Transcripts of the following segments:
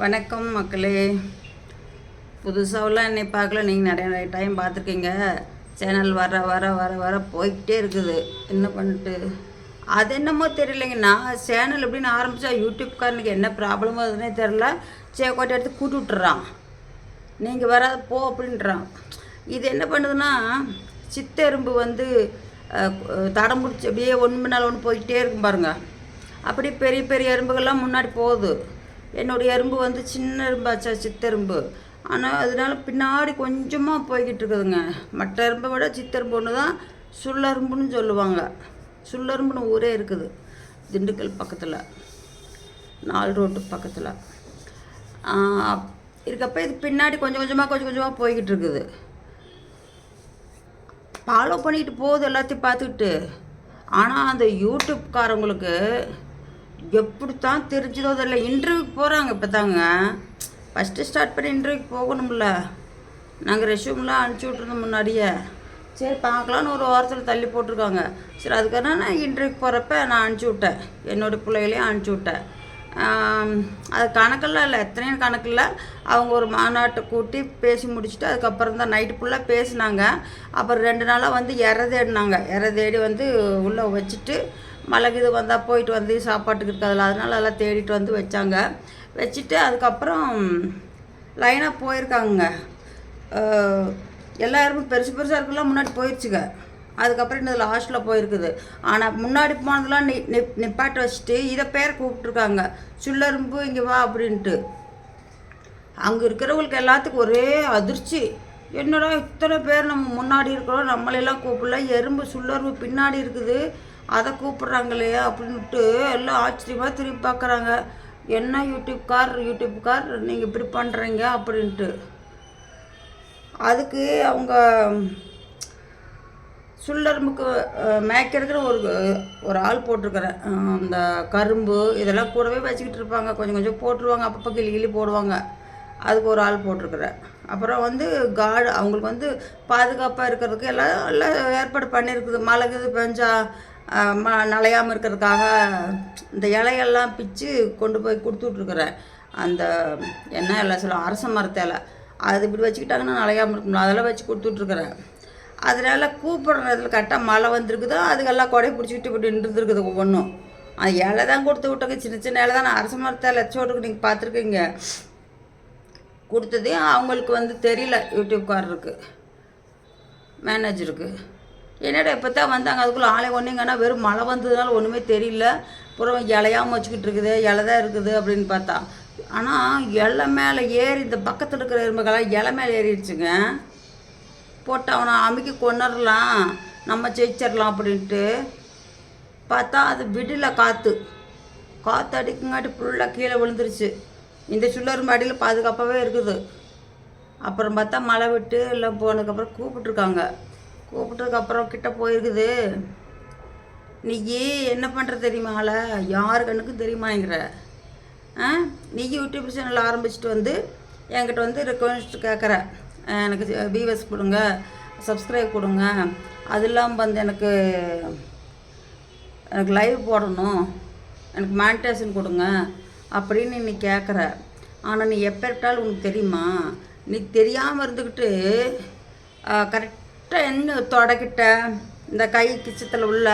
வணக்கம் மக்களே. புதுசாகலாம் என்னை பார்க்கல. நீங்கள் நிறைய நிறைய டைம் பார்த்துருக்கீங்க. சேனல் வர வர வர வர போய்கிட்டே இருக்குது. என்ன பண்ணிட்டு? அது என்னமோ தெரியலைங்க. நான் சேனல் எப்படின்னு ஆரம்பித்தா யூடியூப்காரனுக்கு என்ன ப்ராப்ளமோ அதுனே தெரில சேக்கோட்டை எடுத்து கூட்டு விட்டுறான். நீங்கள் வராது போ அப்படின்றான். இது என்ன பண்ணுதுன்னா சித்தெரும்பு வந்து தடம் பிடிச்சி அப்படியே ஒன்று நாள் ஒன்று போய்கிட்டே இருக்கும் பாருங்க. அப்படி பெரிய பெரிய எறும்புகள்லாம் முன்னாடி போகுது. என்னுடைய எறும்பு வந்து சின்ன எறும்பாச்சா சித்தெரும்பு ஆனால் அதனால பின்னாடி கொஞ்சமாக போய்கிட்டு இருக்குதுங்க. மற்ற எறும்பை விட சித்தெரும்பு ஒன்று தான் சுள்ளரும்புன்னு சொல்லுவாங்க. சுள்ளரும்புன்னு ஊரே இருக்குது. திண்டுக்கல் பக்கத்தில். நாலு ரோட்டு பக்கத்தில். இருக்கப்போ இது பின்னாடி கொஞ்சம் கொஞ்சமாக கொஞ்சம் கொஞ்சமாக போய்கிட்டு இருக்குது. ஃபாலோ பண்ணிக்கிட்டு போகுது எல்லாத்தையும் பார்த்துக்கிட்டு. ஆனால் அந்த யூடியூப்காரங்களுக்கு எப்படித்தான் தெரிஞ்சதோ தெரியல. இன்டர்வியூக்கு போகிறாங்க இப்போ தாங்க ஃபஸ்ட்டு ஸ்டார்ட் பண்ணி இன்டர்வியூக்கு போகணும்ல. நாங்கள் ரெஷ்யூம்லாம் அனுப்பிச்சி விட்ருந்தோம் முன்னாடியே. சரி பார்க்கலான்னு ஒரு வாரத்தில் தள்ளி போட்டிருக்காங்க. சரி அதுக்காக நான் இன்டர்வியூக்கு போகிறப்ப நான் அனுப்பிச்சி விட்டேன். என்னோடய பிள்ளைகளையும் அனுப்பிச்சி விட்டேன். அது கணக்கெல்லாம் இல்லை. எத்தனையும் கணக்கில் அவங்க ஒரு மாநாட்டை கூட்டி பேசி முடிச்சுட்டு அதுக்கப்புறம் தான் நைட்டு ஃபுல்லாக பேசினாங்க. அப்புறம் ரெண்டு நாளாக வந்து இற தேடினாங்க. இற தேடி வந்து உள்ளே வச்சுட்டு மழை இது வந்தால் போயிட்டு வந்து சாப்பாட்டுக்கு இருக்காதுல்ல அதனால அதெல்லாம் தேடிட்டு வந்து வச்சாங்க. வச்சுட்டு அதுக்கப்புறம் லைனாக போயிருக்காங்க அஹ், எல்லா இடமும் பெருசு பெருசாக இருக்கலாம் முன்னாடி போயிடுச்சுங்க அதுக்கப்புறம் இந்த லாஸ்ட்டில் போயிருக்குது. ஆனால் முன்னாடி போனதெல்லாம் நி நிப் நிப்பாட்ட வச்சுட்டு இதை பேர் கூப்பிட்ருக்காங்க சுள்ளரும்பு இங்கே வா அப்படின்ட்டு. அங்கே இருக்கிறவங்களுக்கு எல்லாத்துக்கும் ஒரே அதிர்ச்சி. என்னடா இத்தனை பேர் நம்ம முன்னாடி இருக்கிறோம் நம்மளெல்லாம் கூப்பிடல. எறும்பு சுள்ளரும்பு பின்னாடி இருக்குது. அதை கூப்பிட்றாங்களே அப்படின்ட்டு எல்லாம் ஆச்சரியமாக திரும்பி பார்க்குறாங்க என்ன யூடியூப்கார் யூடியூப்கார் நீங்கள் இப்படி பண்ணுறீங்க அப்படின்ட்டு. அதுக்கு அவங்க சுள்ளரும்புக்கு மேய்க்கிறதுக்கு ஒரு ஒரு ஆள் போட்டிருக்கிறேன் அந்த கரும்பு இதெல்லாம் கூடவே வச்சுக்கிட்டு இருப்பாங்க. கொஞ்சம் கொஞ்சம் போட்டுருவாங்க. அப்பப்போ கிளி கிளி போடுவாங்க. அதுக்கு ஒரு ஆள் போட்டிருக்கிறேன் அப்புறம் வந்து காடு அவங்களுக்கு வந்து பாதுகாப்பாக இருக்கிறதுக்கு எல்லாம் எல்லாம் ஏற்பாடு பண்ணியிருக்குது. மழை இது பெஞ்சா ம நனையாமல் இருக்கிறதுக்காக இந்த இலையெல்லாம் பிச்சு கொண்டு போய் கொடுத்துட்ருக்குறேன் அந்த என்ன எல்லாம் சொல்லுவோம் அரச மரத்தை அது இப்படி வச்சுக்கிட்டாங்கன்னா நனையாமல் இருக்கும்ல அதெல்லாம் வச்சு கொடுத்துட்ருக்குறேன் அதனால கூப்பிட்ற நேரத்தில் கரெக்டாக மழை வந்திருக்குதோ அதுக்கெல்லாம் கொடை பிடிச்சிக்கிட்டு இப்படி நின்றுருக்குது ஒவ்வொன்றும். அது இலை தான் கொடுத்து விட்டோங்க சின்ன சின்ன இலை தான். நான் அரச மரத்தை லட்சோட்டுக்கு நீங்கள் பார்த்துருக்கீங்க. கொடுத்ததே அவங்களுக்கு வந்து தெரியல யூடியூப்காரருக்கு மேனேஜருக்கு. என்னடா இப்போ தான் வந்தாங்க? அதுக்குள்ளே ஆளை ஒன்றுங்கன்னா வெறும் மழை வந்ததுனால ஒன்றுமே தெரியல. அப்புறம் இலையாமல் வச்சுக்கிட்டு இருக்குது இலை தான் இருக்குது அப்படின்னு பார்த்தா. ஆனால் இலை மேலே ஏறி இந்த பக்கத்தில் இருக்கிற எறும்புகளாம் இலை மேலே ஏறிடுச்சுங்க. போட்டு அவனை அமைக்க கொண்டுடலாம் நம்ம ஜெயிச்சிடலாம் அப்படின்ட்டு. பார்த்தா அது விடல காற்று காற்று அடிக்குங்காட்டி ஃபுல்லாக கீழே விழுந்துருச்சு. இந்த சுள்ளரும் அடியில் பாதுகாப்பாகவே இருக்குது. அப்புறம் பார்த்தா மழை விட்டு எல்லாம் போனதுக்கப்புறம் கூப்பிட்ருக்காங்க கூப்பிட்டதுக்கப்புறம் கிட்ட போயிருக்குது. நீ என்ன பண்ணுற தெரியுமால யார் கண்ணுக்கும் தெரியுமாங்கிற? ஆ? நீ யூடியூப் சேனல் ஆரம்பிச்சிட்டு வந்து என்கிட்ட வந்து ரெக்வஸ்ட் கேட்குற எனக்கு வியூவர்ஸ் கொடுங்க சப்ஸ்கிரைப் கொடுங்க. அது இல்லாமல் வந்து எனக்கு எனக்கு லைவ் போடணும். எனக்கு மானிட்டேஷன் கொடுங்க அப்படின்னு நீ கேட்குற ஆனால் நீ எப்போ உனக்கு தெரியுமா? நீ தெரியாமல் இருந்துக்கிட்டு கரெக்ட் என்ன தொடக்கிட்ட இந்த கை கிச்சத்தில் உள்ள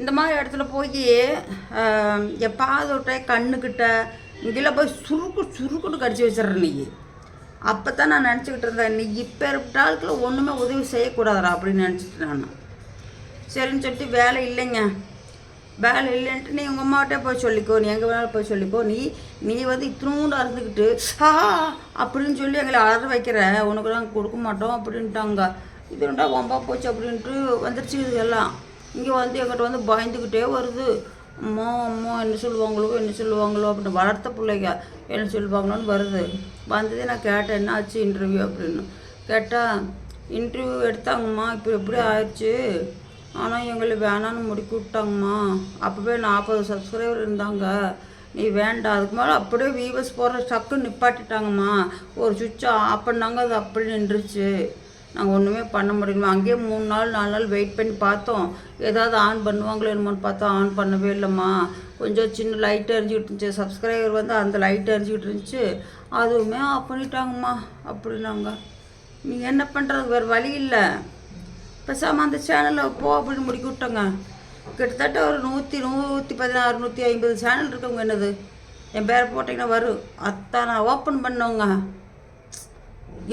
இந்த மாதிரி இடத்துல போய் எப்பாவது விட்ட கண்ணுக்கிட்ட இங்கெல்லாம் போய் சுருக்கு சுருக்குன்னு கடிச்சு வச்சிடுற நீ அப்போ தான் நான் நினச்சிக்கிட்டு இருந்தேன் நீ இப்போ இருப்பிட்டாளுக்குள்ள ஒன்றுமே உதவி செய்யக்கூடாதுடா அப்படின்னு நினச்சிட்டு நான். சரின்னு சொல்லிட்டு வேலை இல்லைங்க. வேலை இல்லைன்ட்டு நீ உங்கள் அம்மாட்டே போய் சொல்லிக்கோ நீ எங்கே வேணாலும் போய் சொல்லிக்கோ. நீ நீ வந்து இத்தினூண்டு அறுந்துக்கிட்டு ஹா அப்படின்னு சொல்லி எங்களை அற வைக்கிற உனக்கு நாங்கள் கொடுக்க மாட்டோம் அப்படின்ட்டாங்க. இது ரெண்டா வம்பா போச்சு அப்படின்ட்டு வந்துருச்சு இது எல்லாம். இங்கே வந்து எங்கிட்ட வந்து பயந்துக்கிட்டே வருது. அம்மா அம்மா என்ன சொல்லுவாங்களோ என்ன சொல்லுவாங்களோ அப்படின்னு வளர்த்த பிள்ளைங்க என்ன சொல்லுவாங்களோன்னு வருது. வந்ததே நான் கேட்டேன் என்ன ஆச்சு இன்டர்வியூ அப்படின்னு. கேட்டால் இன்டர்வியூ எடுத்தாங்கம்மா இப்போ எப்படி ஆயிடுச்சு? ஆனால் எங்களை வேணான்னு முடிக்கி விட்டாங்கம்மா அப்போவே நாற்பது சப்ஸ்கிரைபர் இருந்தாங்க. நீ வேண்டாம் அதுக்கு மேலே அப்படியே வீவர்ஸ் போகிற டக்குன்னு நிப்பாட்டிட்டாங்கம்மா. ஒரு சுவிட்சை ஆஃப் பண்ணாங்க அது அப்படி நின்றுச்சு. நாங்கள் ஒன்றுமே பண்ண முடியல. அங்கேயே மூணு நாள் நாலு நாள் வெயிட் பண்ணி பார்த்தோம். ஏதாவது ஆன் பண்ணுவாங்களோ என்னமோன்னு பார்த்தா ஆன் பண்ணவே இல்லைம்மா. கொஞ்சம் சின்ன லைட் எரிஞ்சிக்கிட்டு இருந்துச்சு சப்ஸ்கிரைபர் வந்து அந்த லைட் எரிஞ்சிக்கிட்டு இருந்துச்சு அதுவுமே ஆஃப் பண்ணிட்டாங்கம்மா. அப்படின்னாங்க. நீங்கள் என்ன பண்ணுறது வேறு வழி இல்லை. பேசாமல் அந்த சேனலில் போ அப்படின்னு முடிக்க விட்டோங்க. கிட்டத்தட்ட ஒரு நூற்றி நூற்றி பதினாறு நூற்றி ஐம்பது சேனல் இருக்கவங்க என்னது. என் பேரை போட்டிங்கன்னா வரும். அத்தனை ஓப்பன் பண்ணவங்க.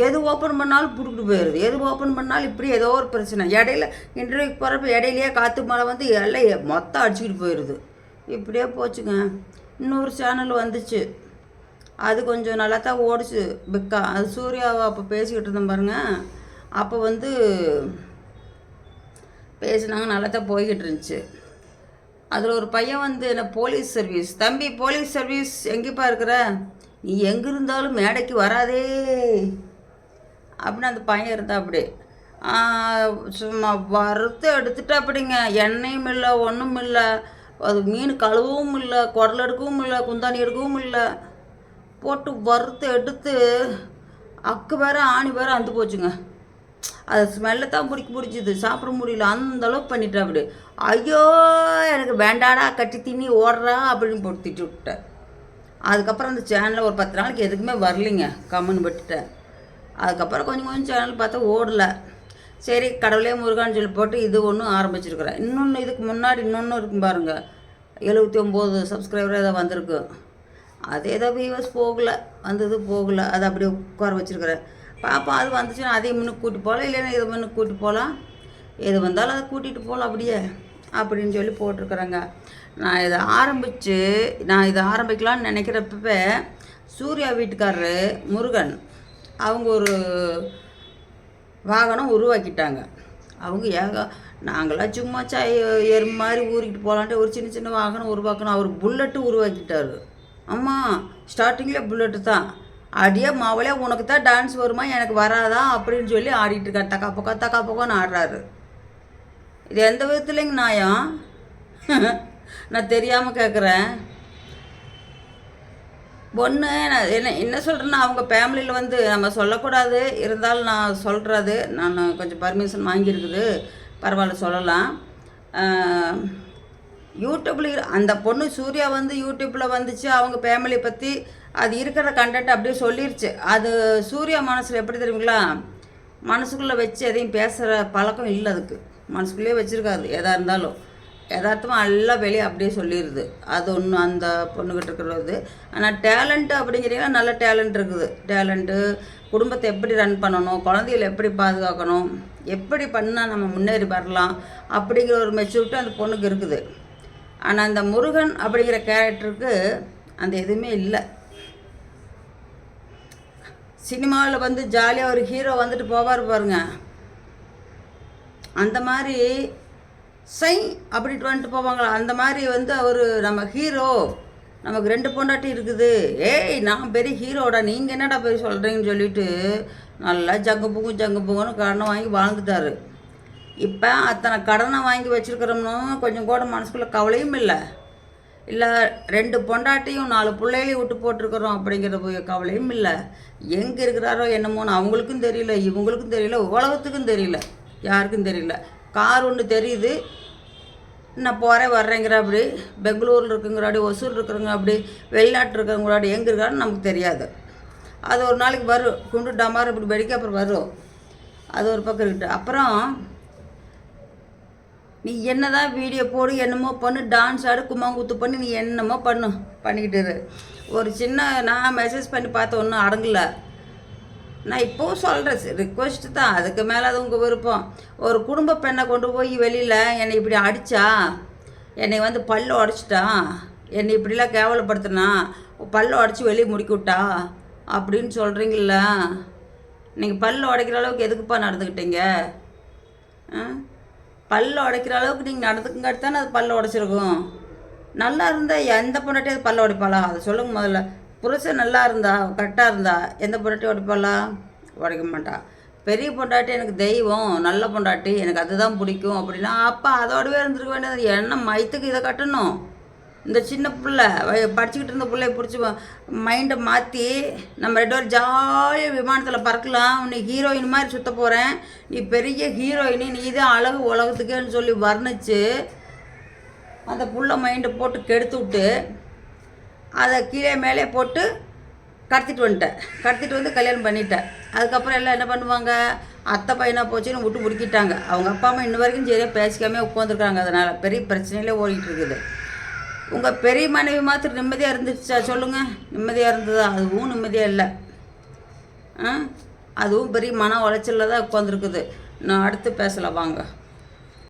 எது ஓப்பன் பண்ணாலும் பிடிக்கிட்டு போயிடுது எது ஓப்பன் பண்ணாலும் இப்படி ஏதோ ஒரு பிரச்சனை. இடையில இன்டர்வியூக்கு போகிறப்ப இடையிலேயே காற்று மழை வந்து எல்லாம் மொத்தம் அடிச்சுக்கிட்டு போயிடுது இப்படியே போச்சுங்க. இன்னொரு சேனல் வந்துச்சு. அது கொஞ்சம் நல்லா தான் ஓடிச்சு. பிக்கா அது சூர்யாவை அப்போ பேசிக்கிட்டு இருந்தேன் பாருங்க. அப்போ வந்து பேசினாங்க நல்லா தான் போய்கிட்டு இருந்துச்சு. அதில் ஒரு பையன் வந்து என்ன போலீஸ் சர்வீஸ் தம்பி போலீஸ் சர்வீஸ் எங்கேப்பா இருக்கிற? நீ எங்கே இருந்தாலும் மேடைக்கு வராதே. அப்படின்னு அந்த பையன் இருந்தா அப்படி சும்மா வறுத்து எடுத்துட்டு அப்படிங்க. எண்ணெயும் இல்லை ஒன்றும் இல்லை. அது மீன் கழுவவும் இல்லை குடல் எடுக்கவும் இல்லை குந்தாணி எடுக்கவும் இல்லை. போட்டு வறுத்து எடுத்து அக்கு வேற ஆணி வேற அந்து போச்சுங்க. அது ஸ்மெல்லை தான் பிடிக்க பிடிச்சிது. சாப்பிட முடியல. அந்த அளவுக்கு பண்ணிட்டேன் அப்படி ஐயோ எனக்கு வேண்டாடா கட்டி தின்னி ஓடுறா அப்படின்னு போட்டு விட்டேன் அதுக்கப்புறம் அந்த சேனலில் ஒரு பத்து நாளைக்கு எதுக்குமே வரலைங்க. கம்முன்னு விட்டுட்டேன். அதுக்கப்புறம் கொஞ்சம் கொஞ்சம் சேனல் பார்த்தா ஓடலை. சரி கடவுளே முருகான்னு சொல்லி போட்டு இது ஒன்றும் ஆரம்பிச்சிருக்கிறேன். இன்னொன்று இதுக்கு முன்னாடி இன்னொன்று இருக்கும் பாருங்கள் எழுபத்தி ஒம்பது சப்ஸ்கிரைபர் ஏதோ வந்திருக்கு. அது ஏதோ வியூவர்ஸ் போகலை வந்தது போகலை. அதை அப்படியே உட்கார வச்சுருக்கிறேன். பாப்பா அது வந்துச்சுன்னா அதையும் முன்னுக்கு கூட்டி போகலாம். இல்லைன்னா இதை முன்னுக்கு கூட்டி போகலாம். எது வந்தாலும் அதை கூட்டிகிட்டு போகலாம் அப்படியே அப்படின்னு சொல்லி போட்டிருக்குறேங்க. நான் இதை ஆரம்பித்து நான் இதை ஆரம்பிக்கலாம்னு நினைக்கிறப்ப சூர்யா வீட்டுக்காரரு முருகன் அவங்க ஒரு வாகனம் உருவாக்கிட்டாங்க. அவங்க ஏக நாங்களாம் சும்மா சாய் எரு மாதிரி ஊறிக்கிட்டு போகலான்ட்டு ஒரு சின்ன சின்ன வாகனம் உருவாக்கணும். அவர் புல்லட்டு உருவாக்கிட்டாரு. ஆமாம் ஸ்டார்டிங்கில் புல்லட்டு தான். அடியே மாவளே உனக்கு தான் டான்ஸ் வருமா? எனக்கு வராதா? அப்படின்னு சொல்லி ஆடிட்டு இருக்கார். தக்கா பக்கா தக்கா பக்கம்னு ஆடுறாரு. இது எந்த விதத்துலைங்க நாயம்? நான் தெரியாமல் கேட்குறேன் ஒன்று நான் என்ன என்ன சொல்கிறேன்னா அவங்க ஃபேமிலியில் வந்து நம்ம சொல்லக்கூடாது. இருந்தாலும் நான் சொல்கிறது நான் கொஞ்சம் பர்மிஷன் வாங்கியிருக்குது. பரவாயில்ல சொல்லலாம். யூடியூப்பில் இரு- அந்த பொண்ணு சூர்யா வந்து யூடியூப்பில் வந்துச்சு. அவங்க ஃபேமிலி பற்றி அது இருக்கிற கண்டென்ட் அப்படியே சொல்லிருச்சு. அது சூர்யா மனசில் எப்படி தெரியுங்களா? மனசுக்குள்ளே வச்சு எதையும் பேசுகிற பழக்கம் இல்லை அதுக்கு. மனசுக்குள்ளேயே வச்சுருக்காது எதாக இருந்தாலும். யதார்த்தமாக எல்லாம் வெளியே அப்படியே சொல்லிடுது அது ஒன்று அந்த பொண்ணுக்கிட்ட இருக்கிறது. ஆனால் டேலண்ட்டு அப்படிங்கிறீங்கன்னா நல்ல டேலண்ட் இருக்குது. டேலண்ட்டு குடும்பத்தை எப்படி ரன் பண்ணணும்? குழந்தைகளை எப்படி பாதுகாக்கணும்? எப்படி பண்ணால் நம்ம முன்னேறி வரலாம்? அப்படிங்கிற ஒரு மெச்சூரிட்டி அந்த பொண்ணுக்கு இருக்குது. ஆனால் அந்த முருகன் அப்படிங்கிற கேரக்டருக்கு அந்த எதுவுமே இல்லை. சினிமாவில் வந்து ஜாலியாக ஒரு ஹீரோ வந்துட்டு போவார் பாருங்க. அந்த மாதிரி சை அப்படின்ட்டு வந்துட்டு போவாங்களா? அந்த மாதிரி வந்து அவர் நம்ம ஹீரோ நமக்கு ரெண்டு பொண்டாட்டி இருக்குது. ஏய் நான் பெரிய ஹீரோடா நீங்கள் என்னடா போய் சொல்கிறீங்கன்னு சொல்லிட்டு நல்லா ஜங்கு பூங்கும் ஜங்கு பூங்குன்னு கடனை வாங்கி வாழ்ந்துட்டாரு. இப்போ அத்தனை கடனை வாங்கி வச்சுருக்கிறோம்னு கொஞ்சம் கூட மனசுக்குள்ள கவலையும் இல்லை. இல்லை ரெண்டு பொண்டாட்டியும் நாலு பிள்ளைகளையும் விட்டு போட்டிருக்கிறோம் அப்படிங்கிற போய் கவலையும் இல்லை. எங்கே இருக்கிறாரோ என்னமோன்னு அவங்களுக்கும் தெரியல இவங்களுக்கும் தெரியல உலகத்துக்கும் தெரியல. யாருக்கும் தெரியல. கார் ஒன்று தெரியுது. நான் போகிறேன் வர்றேங்கிற அப்படி பெங்களூரில் இருக்குங்கிறாடி ஒசூர் இருக்கிறவங்க அப்படி வெளிநாட்டு இருக்கிறவங்களாடி எங்கே இருக்கான்னு நமக்கு தெரியாது. அது ஒரு நாளைக்கு வரும். குண்டு டமார் இப்படி வெடிக்க அப்புறம் வரும். அது ஒரு பக்கம் இருக்கட்டும். அப்புறம் நீ என்ன தான் வீடியோ போடு என்னமோ பண்ணு டான்ஸ் ஆடு கும்மாங்குத்து பண்ணி நீ என்னமோ பண்ணு பண்ணிக்கிட்டு ஒரு சின்ன நான் மெசேஜ் பண்ணி பார்த்த ஒன்றும் அடங்கலை. நான் இப்போவும் சொல்கிறேன் ரிக்வெஸ்ட் தான். அதுக்கு மேலே அது உங்கள் விருப்பம். ஒரு குடும்ப பெண்ணை கொண்டு போய் வெளியில் என்னை இப்படி அடித்தா என்னை வந்து பல்லு உடச்சிட்டான் என்னை இப்படிலாம் கேவலப்படுத்தினா பல்லு உடச்சி வெளியே முடிக்க விட்டா அப்படின்னு சொல்கிறீங்கள நீங்கள் பல்லு உடைக்கிற அளவுக்கு எதுக்குப்பா நடந்துக்கிட்டீங்க? ஆ? பல்லு உடைக்கிற அளவுக்கு நீங்கள் நடந்துக்குங்காட்டி தானே அது பல்லு உடைச்சிருக்கும். நல்லா இருந்தால் எந்த பொண்டாட்டியும் பல்ல உடைப்பாளா? அதை சொல்லுங்க முதல்ல. புருஷன் நல்லா இருந்தா கரெக்டாக இருந்தா எந்த பொண்டாட்டி உடைப்பாளா? உடைக்க மாட்டான் பெரிய பொண்டாட்டி எனக்கு தெய்வம் நல்ல பொண்டாட்டி எனக்கு அதுதான் பிடிக்கும் அப்படின்னா அப்பா அதோடவே இருந்திருக்க வேண்டியது. என்ன மயத்துக்கு இதை கட்டணும்? இந்த சின்ன பிள்ளை படிச்சுக்கிட்டு இருந்த பிள்ளைய பிடிச்சி மைண்டை மாற்றி நம்ம ரெண்டு பேரும் ஜாலியாக விமானத்தில் பறக்கலாம். நீ ஹீரோயின் மாதிரி சுத்த போகிறேன் நீ பெரிய ஹீரோயினு நீ தான் அழகு உலகத்துக்கேன்னு சொல்லி வர்ணிச்சு அந்த புள்ள மைண்டை போட்டு கெடுத்து விட்டு அதை கீழே மேலே போட்டு கடத்திட்டு வந்துட்டேன். கடத்திட்டு வந்து கல்யாணம் பண்ணிட்டேன். அதுக்கப்புறம் எல்லாம் என்ன பண்ணுவாங்க? அத்தை பையனாக போச்சுன்னு விட்டு முடிக்கிட்டாங்க. அவங்க அப்பா அம்மா இன்ன வரைக்கும் சரியாக பேசிக்காமே உட்காந்துருக்காங்க அதனால் பெரிய பிரச்சனையிலே ஓடிட்டு இருக்குது. உங்கள் பெரிய மனைவி மாத்திரம் நிம்மதியாக இருந்துச்சா? சொல்லுங்கள் நிம்மதியாக இருந்ததா? அதுவும் நிம்மதியாக இல்லை. ஆ? அதுவும் பெரிய மன உளைச்சலில் தான் உட்காந்துருக்குது நான் அடுத்து பேசலாம். வாங்க.